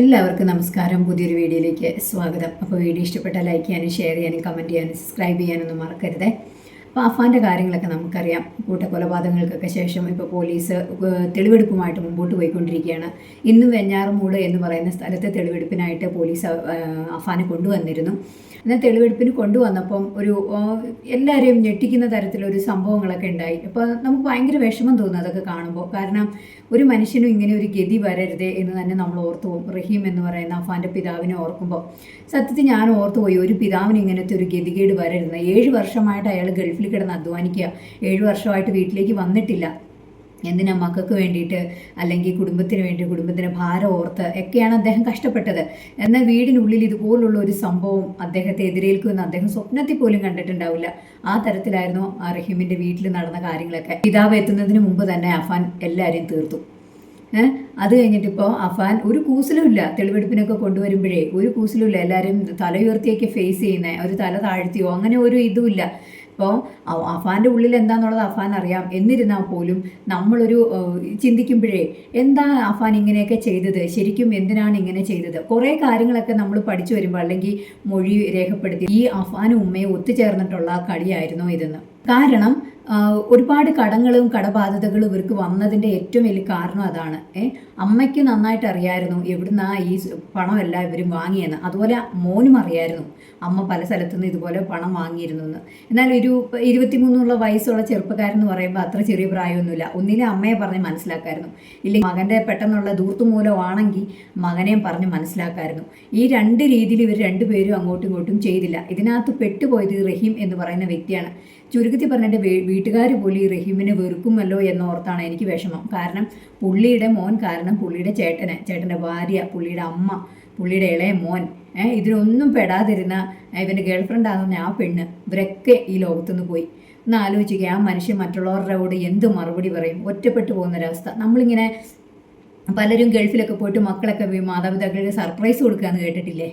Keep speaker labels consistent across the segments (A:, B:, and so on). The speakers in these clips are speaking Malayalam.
A: എല്ലാവർക്കും നമസ്കാരം. പുതിയൊരു വീഡിയോയിലേക്ക് സ്വാഗതം. അപ്പോൾ വീഡിയോ ഇഷ്ടപ്പെട്ടാൽ ലൈക്ക് ചെയ്യാനും ഷെയർ ചെയ്യാനും കമന്റ് ചെയ്യാനും സബ്സ്ക്രൈബ് ചെയ്യാനൊന്നും മറക്കരുതേ. അപ്പോൾ അഫാന്റെ കാര്യങ്ങളൊക്കെ നമുക്കറിയാം. കൂട്ടക്കൊലപാതകങ്ങൾക്കൊക്കെ ശേഷം ഇപ്പോൾ പോലീസ് തെളിവെടുപ്പുമായിട്ട് മുമ്പോട്ട് പോയിക്കൊണ്ടിരിക്കുകയാണ്. ഇന്ന് വെഞ്ഞാറമൂട് എന്ന് പറയുന്ന സ്ഥലത്തെ തെളിവെടുപ്പിനായിട്ട് പോലീസ് അഫാനെ കൊണ്ടുവന്നിരുന്നു. എന്നാൽ തെളിവെടുപ്പിന് കൊണ്ടുവന്നപ്പം ഒരു എല്ലാവരെയും ഞെട്ടിക്കുന്ന തരത്തിലൊരു സംഭവങ്ങളൊക്കെ ഉണ്ടായി. അപ്പോൾ നമുക്ക് ഭയങ്കര വിഷമം തോന്നും അതൊക്കെ കാണുമ്പോൾ കാരണം ഒരു മനുഷ്യനും ഇങ്ങനെ ഒരു ഗതി വരരുതേ എന്ന് തന്നെ നമ്മൾ ഓർത്തു പോകും. റഹീം എന്ന് പറയുന്ന അഫാന്റെ പിതാവിനെ ഓർക്കുമ്പോൾ സത്യത്തിൽ ഞാൻ ഓർത്തുപോയി ഒരു പിതാവിന് ഇങ്ങനത്തെ ഒരു ഗതികേട് വരരുത്. ഏഴ് വർഷമായിട്ട് അയാൾ ഗൾഫിൽ കിടന്ന് അധ്വാനിക്കുക. ഏഴ് വർഷമായിട്ട് വീട്ടിലേക്ക് വന്നിട്ടില്ല. എന്തിനാ മക്കൾക്ക് വേണ്ടിയിട്ട് അല്ലെങ്കിൽ കുടുംബത്തിന് വേണ്ടി കുടുംബത്തിന് ഭാരം ഓർത്ത് ഒക്കെയാണ് അദ്ദേഹം കഷ്ടപ്പെട്ടത്. എന്നാൽ വീടിനുള്ളിൽ ഇതുപോലുള്ള ഒരു സംഭവം അദ്ദേഹത്തെ എതിരേൽക്കുമെന്ന് അദ്ദേഹം സ്വപ്നത്തിൽ പോലും കണ്ടിട്ടുണ്ടാവില്ല. ആ തരത്തിലായിരുന്നു ആ റഹീമിന്റെ വീട്ടിൽ നടന്ന കാര്യങ്ങളൊക്കെ. പിതാവ് എത്തുന്നതിന് മുമ്പ് തന്നെ അഫാൻ എല്ലാവരെയും തീർത്തു. അത് കഴിഞ്ഞിട്ടിപ്പോൾ അഫാൻ ഒരു കൂസലുമില്ല തെളിവെടുപ്പിനൊക്കെ കൊണ്ടുവരുമ്പോഴേ ഒരു കൂസലുമില്ല എല്ലാവരും തലയുയർത്തിയൊക്കെ ഫേസ് ചെയ്യുന്നത് ഒരു തല താഴ്ത്തിയോ അങ്ങനെ ഒരു ഇതുമില്ല ഇപ്പോൾ അഫാന്റെ ഉള്ളിൽ എന്താണെന്നുള്ളത് അഫാൻ അറിയാം. എന്നിരുന്നാൽ പോലും നമ്മളൊരു ചിന്തിക്കുമ്പോഴേ എന്താ അഫാൻ ഇങ്ങനെയൊക്കെ ചെയ്തത്? ശരിക്കും എന്തിനാണ് ഇങ്ങനെ ചെയ്തത്? കുറേ കാര്യങ്ങളൊക്കെ നമ്മൾ പഠിച്ചു വരുമ്പോൾ അല്ലെങ്കിൽ മൊഴി രേഖപ്പെടുത്തി ഈ അഫാനും ഉമ്മയും ഒത്തുചേർന്നിട്ടുള്ള കളിയായിരുന്നു ഇതെന്ന്. കാരണം ഒരുപാട് കടങ്ങളും കടബാധ്യതകളും ഇവർക്ക് വന്നതിന്റെ ഏറ്റവും വലിയ കാരണം അതാണ്. അമ്മയ്ക്ക് നന്നായിട്ട് അറിയായിരുന്നു എവിടുന്നാ ഈ പണമെല്ലാം ഇവരും വാങ്ങിയെന്ന്. അതുപോലെ മോനും അറിയായിരുന്നു അമ്മ പല സ്ഥലത്തുനിന്ന് ഇതുപോലെ പണം വാങ്ങിയിരുന്നു എന്ന് എന്നാൽ ഒരു ഇരുപത്തിമൂന്നുള്ള വയസ്സുള്ള ചെറുപ്പക്കാരൻ എന്ന് പറയുമ്പോൾ അത്ര ചെറിയ പ്രായമൊന്നുമില്ല. ഒന്നിലെ അമ്മയെ പറഞ്ഞ് മനസ്സിലാക്കായിരുന്നു. ഇല്ലെങ്കിൽ മകന്റെ പെട്ടെന്നുള്ള ദൂർത്തുമൂലമാണെങ്കിൽ മകനെയും പറഞ്ഞ് മനസ്സിലാക്കായിരുന്നു. ഈ രണ്ട് രീതിയിൽ ഇവർ രണ്ടുപേരും അങ്ങോട്ടും ഇങ്ങോട്ടും ചെയ്തില്ല. ഇതിനകത്ത് പെട്ടുപോയത് റഹീം എന്ന് പറയുന്ന വ്യക്തിയാണ്. ചുരുക്കത്തിൽ പറഞ്ഞിട്ട് വീട്ടുകാർ പോലും ഈ റഹീമിനെ വെറുക്കുമല്ലോ എന്നോർത്താണ് എനിക്ക് വിഷമം. കാരണം പുള്ളിയുടെ മോൻ കാരണം പുള്ളിയുടെ ചേട്ടന് ചേട്ടന്റെ ഭാര്യ പുള്ളിയുടെ അമ്മ പുള്ളിയുടെ ഇളയ മോൻ ഇതിനൊന്നും പെടാതിരുന്ന ഇവന്റെ ഗേൾ ഫ്രണ്ട് ആകുന്ന ആ പെണ്ണ് ഇവരൊക്കെ ഈ ലോകത്തുനിന്ന് പോയി. ഒന്ന് ആലോചിക്കുക ആ മനുഷ്യൻ മറ്റുള്ളവരുടെ എന്ത് മറുപടി പറയും? ഒറ്റപ്പെട്ടു പോകുന്നൊരവസ്ഥ നമ്മളിങ്ങനെ പലരും ഗൾഫിലൊക്കെ പോയിട്ട് മക്കളൊക്കെ മാതാപിതാക്കളുടെ സർപ്രൈസ് കൊടുക്കുകയെന്ന് കേട്ടിട്ടില്ലേ?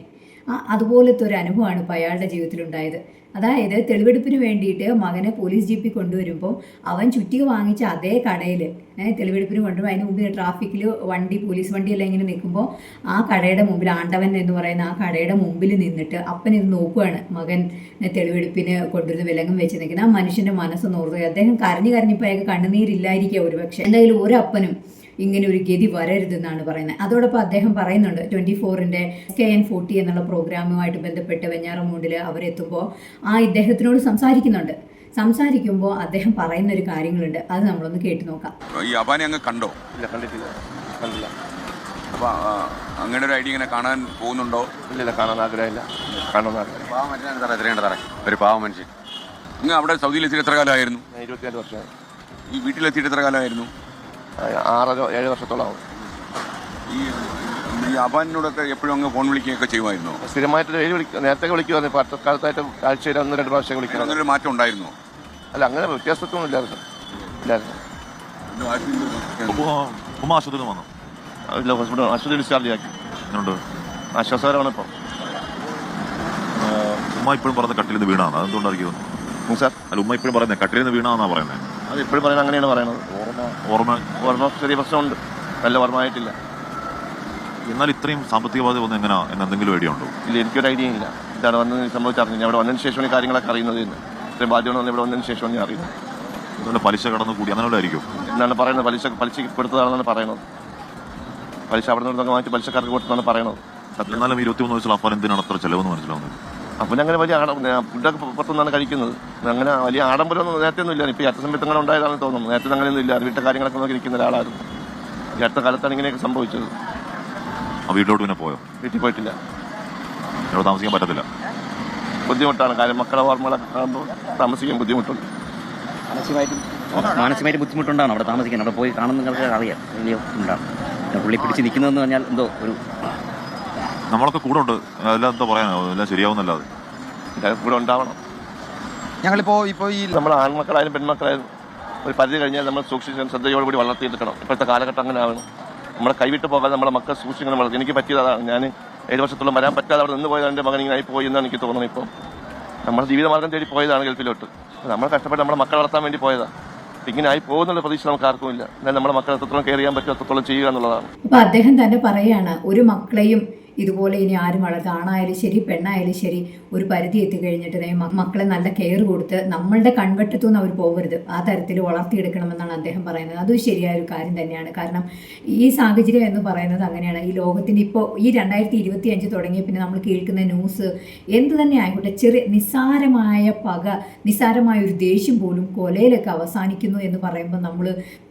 A: അതുപോലത്തെ ഒരു അനുഭവമാണ് ഇപ്പോൾ അയാളുടെ ജീവിതത്തിലുണ്ടായത്. അതായത് തെളിവെടുപ്പിന് വേണ്ടിയിട്ട് മകനെ പോലീസ് ജീപ്പിൽ കൊണ്ടുവരുമ്പോൾ അവൻ ചുറ്റിക വാങ്ങിച്ച അതേ കടയിൽ തെളിവെടുപ്പിന് കൊണ്ടുവരും അതിന് മുമ്പിൽ ട്രാഫിക്കിൽ വണ്ടി പോലീസ് വണ്ടിയെല്ലാം ഇങ്ങനെ നിൽക്കുമ്പോൾ ആ കടയുടെ മുമ്പിൽ ആണ്ടവൻ എന്ന് പറയുന്ന ആ കടയുടെ മുമ്പിൽ നിന്നിട്ട് അപ്പൻ ഇത് നോക്കുകയാണ് മകൻ തെളിവെടുപ്പിന് കൊണ്ടുവരുന്ന വിലങ്ങും വെച്ച് നിൽക്കുന്ന ആ മനുഷ്യന്റെ മനസ്സ് നോർത്തുക അദ്ദേഹം കരഞ്ഞു കരഞ്ഞിപ്പോൾ അയാൾക്ക് കണ്ണുനീരില്ലായിരിക്കുക ഒരു പക്ഷേ ഒരു ഒരപ്പനും ഇങ്ങനെ ഒരു ഗതി വരരുതെന്നാണ് പറയുന്നത്. അതോടൊപ്പം അദ്ദേഹം പറയുന്നുണ്ട് ട്വന്റി ഫോറിന്റെ കെ എൻ ഫോർട്ടി എന്നുള്ള പ്രോഗ്രാമുമായിട്ട് ബന്ധപ്പെട്ട് വെഞ്ഞാറമൂണ്ടിൽ അവരെത്തുമ്പോൾ ആ ഇദ്ദേഹത്തിനോട് സംസാരിക്കുന്നുണ്ട്. സംസാരിക്കുമ്പോൾ അദ്ദേഹം പറയുന്ന ഒരു കാര്യങ്ങളുണ്ട്. അത് നമ്മളൊന്ന് കേട്ടു നോക്കാം.
B: ഈ അപാനെ അങ്ങ് കണ്ടോ?
C: ഇല്ല കണ്ടിട്ടില്ല. കണ്ടില്ല.
B: അപ്പൊ ആ, അങ്ങനെ ഒരു ഐഡിയ ഇങ്ങനെ കാണാൻ പോകുന്നുണ്ടോ?
C: ഇല്ല കാണാൻ ആഗ്രഹമില്ല. കാണാൻ ആഗ്രഹം
D: പാവം മനുഷ്യനാണ് സാറേ എത്രയുണ്ട് സാറേ ഒരു പാവ മനുഷ്യൻ.
B: അങ്ങ് അവിടെ സൗദിയിൽ എത്തിയിട്ട് എത്ര കാലമായിരുന്നു?
C: ഇരുപത്തിനാല് വർഷമായി.
B: ഈ വീട്ടിലെത്തിയിട്ട് എത്ര കാലമായിരുന്നു?
C: ആ, ആറര ഏഴ് വർഷത്തോളം ആവും.
B: ഈ അപാനിനോടൊക്കെ എപ്പോഴും അങ്ങ് ഫോൺ വിളിക്കുകയൊക്കെ ചെയ്യുമായിരുന്നു?
C: സ്ഥിരമായിട്ട് ഡെയിലി വിളിക്കും നേരത്തെ വിളിക്കുമായിരുന്നു. ഇപ്പോൾ അടുത്ത കാലത്തായിട്ട് ആഴ്ചയിൽ ഒന്ന് രണ്ട് പ്രാവശ്യം വിളിക്കണം.
B: അങ്ങനെ ഒരു മാറ്റം ഉണ്ടായിരുന്നു?
C: അല്ല അങ്ങനെ വ്യത്യാസത്തൊന്നും ഇല്ലായിരുന്നു. ഇല്ലായിരുന്നു.
E: ഉമ്മ ആശുപത്രിയിൽ വന്നു?
C: ഇല്ല ഹോസ്പിറ്റൽ ആശുപത്രി ഡിസ്ചാർജ് ആക്കി.
E: എങ്ങനെയുണ്ട്
C: ആശ്വാസകരമാണ് ഇപ്പം.
E: ഉമ്മ ഇപ്പോഴും പറയുന്നത് കട്ടിൽ നിന്ന് വീണാണ് അതെന്തുകൊണ്ടായിരിക്കും?
C: സാർ.
E: അല്ല ഉമ്മ ഇപ്പോഴും പറയുന്നത് കട്ടിൽ നിന്ന് വീണാന്നാ പറയുന്നത്
C: അത് ഇപ്പോഴും പറയുന്നത് അങ്ങനെയാണ് പറയുന്നത്.
E: ഓർമ്മ.
C: ഓർമ്മ ചെറിയ പ്രശ്നമുണ്ട്. നല്ല ഓർമ്മയായിട്ടില്ല
E: എന്നാൽ ഇത്രയും സാമ്പത്തിക ബാധ്യത വന്ന് എങ്ങനെയാ എന്ന് എന്തെങ്കിലും ഐഡിയ ഉണ്ടോ?
C: ഇല്ല എനിക്കൊരു ഐഡിയ ഇല്ല. ഇതാണ് വന്നതിന് സംഭവിച്ചറിഞ്ഞു ഞാൻ ഇവിടെ വന്നതിന് ശേഷമാണ് ഈ കാര്യങ്ങളൊക്കെ അറിയുന്നത് തന്നെ ഇത്രയും ബാധ്യത വന്ന് ഇവിടെ വന്നതിന് ശേഷമാണ് ഞാൻ അറിയുന്നത്.
E: അതുപോലെ പലിശ കടന്നു കൂടി? അങ്ങനെ ആയിരിക്കും?
C: എന്നാണ് പറയുന്നത്. പലിശ പലിശ കൊടുത്തതാണെന്നാണ് പറയുന്നത്. പലിശ അവിടെ നിന്ന് വാങ്ങിച്ച് പലിശക്കാർക്ക് കൊടുത്തതാണ് പറയുന്നത്.
E: എന്നാലും ഇരുപത്തിമൂന്ന് വയസ്സുള്ള അപ്പം എന്തിനാണ് അത്ര ചെലവെന്ന് മനസ്സിലാവുന്നത്?
C: അപ്പം അങ്ങനെ വലിയ ആടം ഫുഡൊക്കെ പുറത്തുനിന്നാണ് കഴിക്കുന്നത്. അങ്ങനെ വലിയ ആഡംബരമൊന്നും നേരത്തെ ഒന്നും ഇല്ല ഇപ്പോൾ ഈ അടുത്ത സമയത്ത് അങ്ങനെ ഉണ്ടായതാണെന്ന് തോന്നുന്നു. നേരത്തെ അങ്ങനെയൊന്നും ഇല്ല വീട്ടിലെ കാര്യങ്ങളൊക്കെ നോക്കി ഇരിക്കുന്ന ഒരാളായിരുന്നു. ഈ അടുത്ത കാലത്താണ് ഇങ്ങനെയൊക്കെ സംഭവിച്ചത്.
E: ആ വീട്ടിലോട്ട് പിന്നെ പോയോ?
C: വീട്ടിൽ പോയിട്ടില്ല.
E: ഇവിടെ താമസിക്കാൻ പറ്റത്തില്ല.
C: ബുദ്ധിമുട്ടാണ്. കാര്യം മക്കളെ ഓർമ്മകളൊക്കെ കാണുമ്പോൾ താമസിക്കാൻ ബുദ്ധിമുട്ടുണ്ട്.
D: മാനസികമായിട്ടും മാനസികമായിട്ട് ബുദ്ധിമുട്ടുണ്ടാണ്. അവിടെ താമസിക്കാൻ. അവിടെ പോയി കാണുന്ന നിങ്ങൾക്ക് അറിയാം. വലിയ ഉണ്ടാണ് പുള്ളി പിടിച്ച് നിൽക്കുന്നതെന്ന് പറഞ്ഞാൽ എന്തോ ഒരു
E: നമ്മളൊക്കെ കൂടെ ഉണ്ട്. എല്ലാം എന്താ പറയാനോ എല്ലാം ശരിയാവുന്നല്ലാതെ
C: കൂടെ ഉണ്ടാവണം.
F: ഞങ്ങളിപ്പോ ഇപ്പോ ഈ
C: നമ്മുടെ ആൺമക്കളായാലും പെൺമക്കളായാലും ഒരു പരിധി കഴിഞ്ഞാൽ നമ്മൾ സൂക്ഷിച്ച് ശ്രദ്ധയോടുകൂടി വളർത്തിയെടുക്കണം ഇപ്പോഴത്തെ കാലഘട്ടം അങ്ങനെ ആവണം നമ്മളെ കൈവിട്ട് പോകാതെ നമ്മളെ മക്കൾ സൂക്ഷിക്കണം വളർത്തി. എനിക്ക് പറ്റിയത് അതാണ്. ഞാൻ ഏഴ് വർഷത്തോളം വരാൻ പറ്റാതെ അവിടെ നിന്ന് പോയത്. എന്റെ മകൻ ഇങ്ങനെ ആയി പോയി എന്നാണ് എനിക്ക് തോന്നുന്നത് ഇപ്പോൾ നമ്മുടെ ജീവിതമാർഗം തേടി പോയതാണ് ഗൾഫിലോട്ട്. നമ്മൾ കഷ്ടപ്പെട്ട് നമ്മുടെ മക്കളെ വളർത്താൻ വേണ്ടി പോയതാ. ഇങ്ങനെ ആയി പോകുന്നുള്ള പ്രതീക്ഷ നമുക്ക് ആർക്കും ഇല്ല. എന്നാൽ നമ്മുടെ മക്കളെ എത്രത്തോളം കെയർ ചെയ്യാൻ പറ്റും അത്രത്തോളം ചെയ്യുക എന്നുള്ളതാണ്.
A: അപ്പോൾ അദ്ദേഹം തന്നെ പറയാണ് ഒരു മക്കളെയും ഇതുപോലെ ഇനി ആരും വളർത്ത ആണായാലും ശരി പെണ്ണായാലും ശരി ഒരു പരിധി എത്തിക്കഴിഞ്ഞിട്ട് മക്കളെ നല്ല കെയർ കൊടുത്ത് നമ്മളുടെ കൺവെട്ടത്തു നിന്ന് അവർ പോകരുത് ആ തരത്തിൽ വളർത്തിയെടുക്കണമെന്നാണ് അദ്ദേഹം പറയുന്നത്. അതും ശരിയായ ഒരു കാര്യം തന്നെയാണ്. കാരണം ഈ സാഹചര്യം എന്ന് പറയുന്നത് അങ്ങനെയാണ്. ഈ ലോകത്തിന്റെ ഇപ്പോൾ ഈ രണ്ടായിരത്തി ഇരുപത്തി അഞ്ച് തുടങ്ങിയ പിന്നെ നമ്മൾ കേൾക്കുന്ന ന്യൂസ് എന്ത് തന്നെ ആയിക്കോട്ടെ ചെറിയ നിസ്സാരമായ പക നിസ്സാരമായ ഒരു ദേഷ്യം പോലും കൊലയിലൊക്കെ അവസാനിക്കുന്നു എന്ന് പറയുമ്പോൾ നമ്മൾ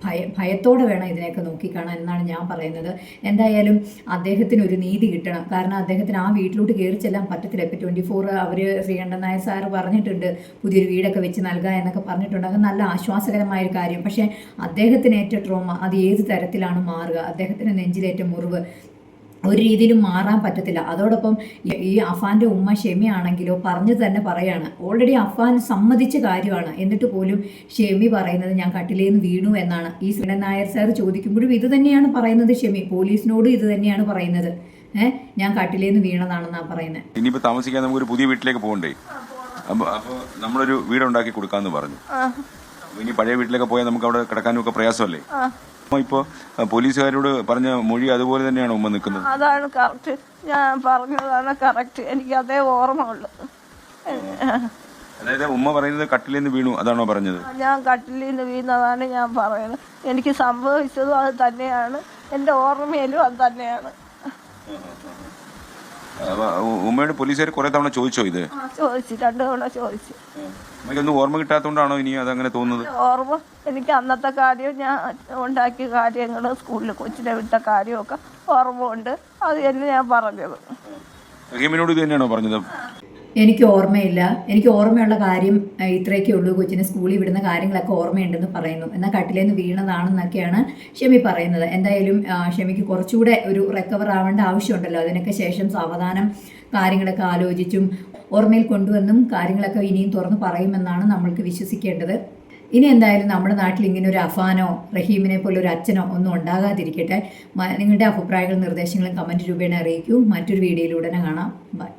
A: ഭയ ഭയത്തോടെ വേണം ഇതിനെയൊക്കെ നോക്കിക്കാണാൻ എന്നാണ് ഞാൻ പറയുന്നത്. എന്തായാലും അദ്ദേഹത്തിന് ഒരു നീതി കിട്ടണം. കാരണം അദ്ദേഹത്തിന് ആ വീട്ടിലോട്ട് കയറി ചെല്ലാൻ പറ്റത്തില്ല. ഇപ്പം twenty four hour Sreekandan sir പറഞ്ഞിട്ടുണ്ട്. പുതിയൊരു വീടൊക്കെ വെച്ച് നൽകുക എന്നൊക്കെ പറഞ്ഞിട്ടുണ്ട്. അത് നല്ല ആശ്വാസകരമായ ഒരു കാര്യം. പക്ഷേ അദ്ദേഹത്തിന് ഏറ്റ ട്രോമ അത് ഏത് തരത്തിലാണ് മാറുക? അദ്ദേഹത്തിന് നെഞ്ചിലേറ്റ മുറിവ് ഒരു രീതിയിലും മാറാൻ പറ്റത്തില്ല. അതോടൊപ്പം ഈ- അഫാന്റെ ഉമ്മ ഷെമിയാണെങ്കിലോ പറഞ്ഞു തന്നെ പറയാണ്. ഓൾറെഡി അഫാൻ സമ്മതിച്ച കാര്യമാണ്. എന്നിട്ട് പോലും ഷെമി പറയുന്നത് ഞാൻ കട്ടിലേന്ന് വീണു എന്നാണ്. ഈ നായർ സാർ ചോദിക്കുമ്പോഴും ഇത് തന്നെയാണ് പറയുന്നത് ഷെമി. പോലീസിനോടും ഇത് തന്നെയാണ് പറയുന്നത്. ഏഹ് ഞാൻ കട്ടിലേന്ന് വീണതാണെന്നാ പറയുന്നത്
B: ഇനിയിപ്പോ താമസിക്കാൻ നമുക്കൊരു പുതിയ വീട്ടിലേക്ക് പോകണ്ടേ? അപ്പൊ അപ്പൊ നമ്മളൊരു വീടുണ്ടാക്കി കൊടുക്കാന്ന് പറഞ്ഞു. ഇനി പഴയ വീട്ടിലേക്ക് പോയാൽ നമുക്ക് അവിടെ കിടക്കാനൊക്കെ പ്രയാസമല്ലേ? ഇപ്പോ പോലീസുകാരോട് പറഞ്ഞ മൊഴി അതുപോലെ തന്നെയാണ് ഉമ്മ നിൽക്കുന്നത്?
G: അതാണ് കറക്റ്റ് ഞാൻ പറഞ്ഞതാണ് കറക്റ്റ് എനിക്ക് അതേ ഓർമ്മ ഉള്ളു.
B: അതായത് ഉമ്മ പറയുന്നത് കട്ടിലിൽ നിന്ന് വീണു അതാണോ പറഞ്ഞത്?
G: ഞാൻ കട്ടിലിൽ നിന്ന് വീണതാണ് ഞാൻ പറയുന്നത്. എനിക്ക് സംഭവിച്ചതും അത് തന്നെയാണ്. എന്റെ ഓർമ്മയിലും അത് തന്നെയാണ്.
B: ഉമ്മയോട് പോലീസുകാർ കുറെ തവണ ചോദിച്ചോ ഇത്?
G: ചോദിച്ചു. രണ്ടു തവണ ചോദിച്ചു.
B: എനിക്കൊന്നും ഓർമ്മ കിട്ടാത്തോണ്ടാണോ ഇനി അതങ്ങനെ തോന്നുന്നത്?
G: ഓർമ്മ. എനിക്ക് അന്നത്തെ കാര്യം ഞാൻ ഉണ്ടാക്കിയ കാര്യങ്ങൾ സ്കൂളിൽ കൊച്ചിനെ വിട്ട കാര്യമൊക്കെ ഓർമ്മ ഉണ്ട്. അത് തന്നെ ഞാൻ പറഞ്ഞത്.
B: റഹീമിനോട് ഇത് തന്നെയാണോ പറഞ്ഞത്?
A: എനിക്ക് ഓർമ്മയില്ല. എനിക്ക് ഓർമ്മയുള്ള കാര്യം ഇത്രയൊക്കെ ഉള്ളൂ. കൊച്ചിനെ സ്കൂളിൽ വിടുന്ന കാര്യങ്ങളൊക്കെ ഓർമ്മയുണ്ടെന്ന് പറയുന്നു. എന്നാൽ കട്ടിലേന്ന് വീണതാണെന്നൊക്കെയാണ് ഷെമി പറയുന്നത്. എന്തായാലും ഷെമിക്ക് കുറച്ചുകൂടെ ഒരു റിക്കവർ ആവേണ്ട ആവശ്യമുണ്ടല്ലോ. അതിനൊക്കെ ശേഷം സാവധാനം കാര്യങ്ങളൊക്കെ ആലോചിച്ചും ഓർമ്മയിൽ കൊണ്ടുവന്നും കാര്യങ്ങളൊക്കെ ഇനിയും തുറന്ന് പറയുമെന്നാണ് നമ്മൾക്ക് വിശ്വസിക്കേണ്ടത്. ഇനി എന്തായാലും നമ്മുടെ നാട്ടിൽ ഇങ്ങനെ ഒരു അഫാനോ റഹീമിനെ പോലെ ഒരു അച്ഛനോ ഒന്നും ഉണ്ടാകാതിരിക്കട്ടെ. നിങ്ങളുടെ അഭിപ്രായങ്ങളും നിർദ്ദേശങ്ങളും കമന്റ് രൂപേണ അറിയിക്കൂ. മറ്റൊരു വീഡിയോയിലൂടെ കാണാം. ബൈ.